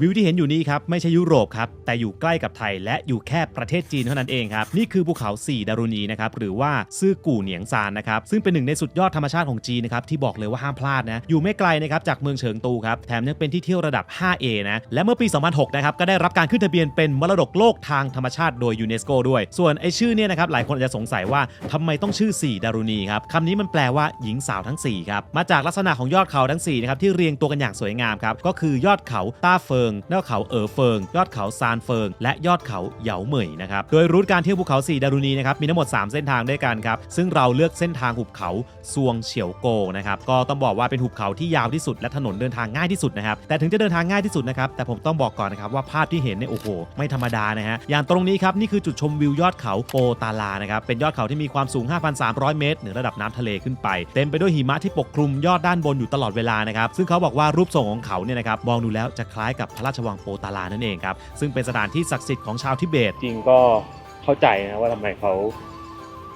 วิวที่เห็นอยู่นี้ครับไม่ใช่ยุโรปครับแต่อยู่ใกล้กับไทยและอยู่แค่ประเทศจีนเท่านั้นเองครับนี่คือภูเขาสี่ดารุณีนะครับหรือว่าซื่อกู่เหนียงซานนะครับซึ่งเป็นหนึ่งในสุดยอดธรรมชาติของจีนนะครับที่บอกเลยว่าห้ามพลาดนะอยู่ไม่ไกลนะครับจากเมืองเฉิงตูครับแถมยังเป็นที่เที่ยวระดับ 5A นะและเมื่อปี 2006 นะครับก็ได้รับการขึ้นทะเบียนเป็นมรดกโลกทางธรรมชาติโดยยูเนสโกด้วย ส่วนไอชื่อเนี่ยนะครับหลายคนอาจจะสงสัยว่าทำไมต้องชื่อ 4 ดารุณีครับคำนี้มันแปลว่าหญิงสาวทั้ง4ครับมาจากลักษณะของยอดเขาทั้ง4นะครับที่เรียงตัวกันอย่างสวยงามครับก็คือยอดเขาต้าเฟิงยอดเขาเอ๋อเฟิง ยอดเขาซานเฟิง และยอดเขาเหยาเหมยนะครับ โดยรูทการเที่ยวภูเขา 4 ดารุณีนะครับ มีทั้งหมด 3 เส้นทางด้วยกันครับ ซึ่งเราเลือกเส้นทางหุบเขาซวงเฉียวโกนะครับ ก็ต้องบอกว่าเป็นหุบเขาที่ยาวที่สุดและถนนเดินทางง่ายที่สุดนะครับ แต่ถึงจะเดินทางง่ายที่สุดนะครับ แต่ผมต้องบอกก่อนนะครับว่าภาพที่เห็นเนี่ยโอ้โห ไม่ธรรมดานะฮะ อย่างตรงนี้ครับนี่คือจุดชมวิวยอดเขาโปตาลานะครับ เป็นยอดเขาที่มีความสูง 5,300 เมตรเหนือระดับน้ำทะเลขึ้นไป เต็มไปด้วยหิมะที่ปกคลุมยอดด้านบนอยู่ตลอดเวลานะครับ ซึ่งเขาบอกว่ารูปทรงของเขาเนี่ยนะครับมองดูแล้วจะคล้ายกับพระราชวังโปตาลานั่นเองครับ ซึ่งเป็นสถานที่ศักดิ์สิทธิ์ของชาวทิเบต จริงก็เข้าใจนะว่าทำไมเขา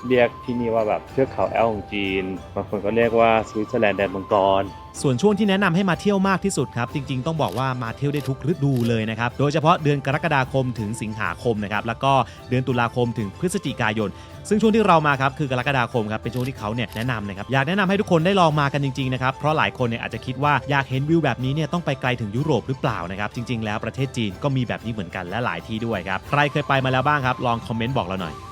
เรียกที่นี่ว่าแบบเทือกเขาแอลของจีน บางคนก็เรียกว่าสวิตเซอร์แลนด์แดนมังกร ส่วนช่วงที่แนะนำให้มาเที่ยวมากที่สุดครับ จริง ๆ ต้องบอกว่ามาเที่ยวได้ทุกฤดูเลยนะครับ โดยเฉพาะเดือนกรกฎาคมถึงสิงหาคมนะครับ แล้วก็เดือนตุลาคมถึงพฤศจิกายน ซึ่งช่วงที่เรามาครับคือกรกฎาคมครับเป็นช่วงที่เขาเนี่ยแนะนำนะครับ อยากแนะนำให้ทุกคนได้ลองมากันจริงๆนะครับ เพราะหลายคนเนี่ยอาจจะคิดว่าอยากเห็นวิวแบบนี้เนี่ยต้องไปไกลถึงยุโรปหรือเปล่านะครับ จริง ๆ แล้วประเทศจีนก็มีแบบนี้เหมือนกันและหลายที่ด้วยครับ ใครเคยไปมาแล้วบ้างครับ ลองคอมเมนต์บอกเราหน่อย